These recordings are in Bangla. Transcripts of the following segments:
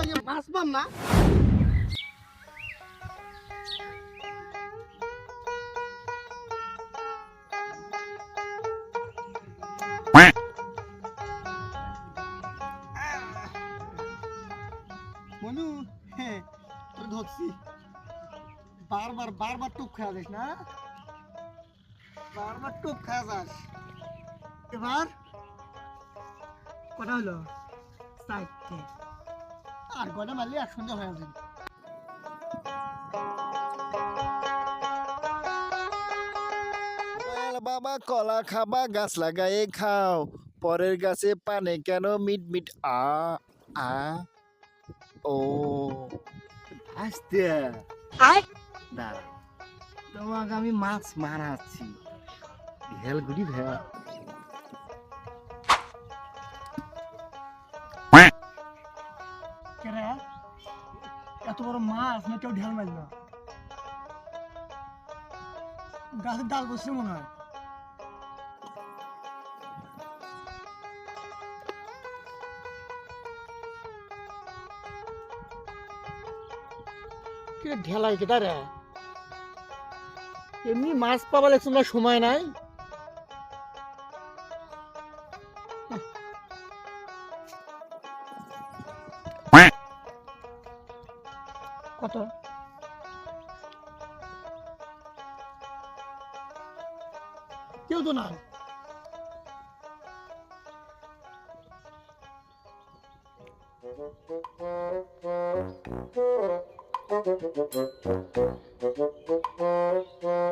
মারিয়ে মাছ পাম না মনু হ্যাঁ তোর ধরছি বারবার বারবার টুপ খাওয়া যাস না বারবার টুপ খাওয়া যাস এবার কটা হলো চারটে আর কটা মারলে একসঙ্গে হয়ে যাবে। বাবা কলা খাবা গাছ লাগায়ে খাও। পরের গাছে পানে কেন মিট মিট আ আ ও। আসতে। দাঁড়া তোমাকে আমি মাছ মারাচ্ছি। হেলগুড়ি ভেয়া বড় মাছ না কেউ ঢেল মারল। গাছের ডাল বসছে মনে হয়। ঢেলাই কেটা রে? এমনি মাছ পাবা লাগছে না সময় নাই। কত কেউ তো নাই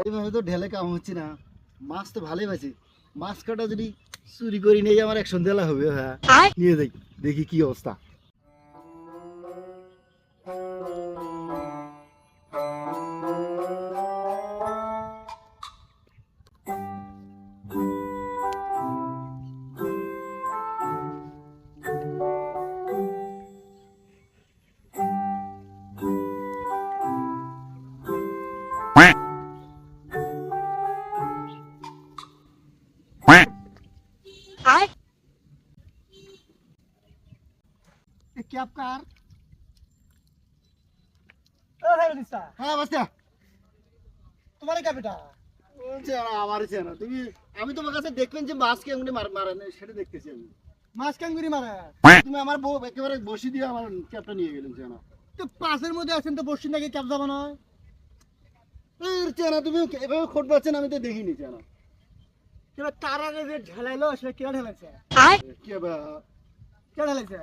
এভাবে তো ঢেলে কাম হচ্ছে না। মাছ তো ভালোই পাইছি। মাছ কাটা যদি চুরি করে নিয়ে আমার একশন দেলা হবে হ্যাঁ। নিয়ে দেখ দেখি কি অবস্থা। আমার আমি তোমার কাছে যে মাছ সেটা তুমি আমার বউ একেবারে বসি দিয়ে আমার ক্যাপটা নিয়ে গেলেন চেনা পাশের মধ্যে আছেন তো বসি নাকি ক্যাব যাব নয় চেনা তুমি এভাবে খোট পাচ্ছেন আমি তো দেখিনি চেনা কিবা তার আগে যে ঢেলাইলো সেটা কেটে ঢেলাইছে কে বা ঢেলাইছে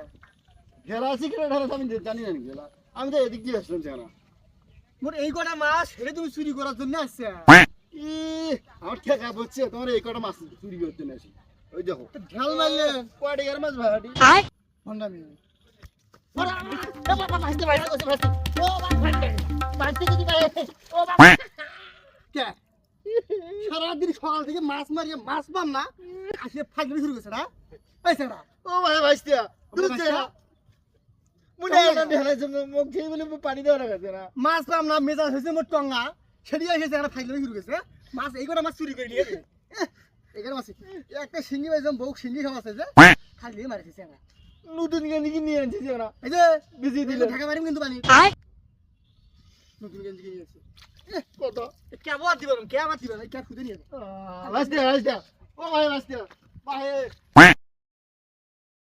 ঘেরা আছে কিনা ঢালা আমি জানি না ঘেরা আমি তো এদিক দিয়ে আসলাম চেনা মোর এই কটা মাছ সেটা তুমি চুরি করার জন্য আসছে ই আমার ঠেকা হচ্ছে তোমার এই কটা মাছ চুরি করতে না আসি ওই দেখো তো ঢেল মারলে কয়টা গের মাছ ভাড়াটি ভণ্ডামি কে? সারাদিন সকাল থেকে মাছ মারিয়ে মাছ পাম না আসলে ফাঁকড়ি শুরু করছে না? পাইছে ও ভাই ভাইস্তিয়া তুমি বুঝছে মুনে এটা ঢেলাইছে মুখ খেয়ে বলে পানি দেওয়া লাগাছে না। মাছ পাম না মেজাজ হয়েছে মোট টঙ্গা। সেটি এসেছে একটা ফাইলামি শুরু করেছে মাছ এই কটা মাছ চুরি করে নিয়ে এখানে মাছ। একটা শিঙ্গি পাইছিলাম বউ শিঙ্গি খাওয়া আছে যে খালি মারিছে না নতুন গেঞ্জি কি নিয়ে আনছি চেনা এই যে বিজি দিল। ঢাকা মারিম কিন্তু পানি। নতুন গেঞ্জি কিনে গেছে কত? কে আবার দিবেন কে আবার দিবেন কে খুঁজে নিয়ে যাবে। ভাইস্তিয়া ভাইস্তিয়া ও ভাই ভাইস্তিয়া ভাই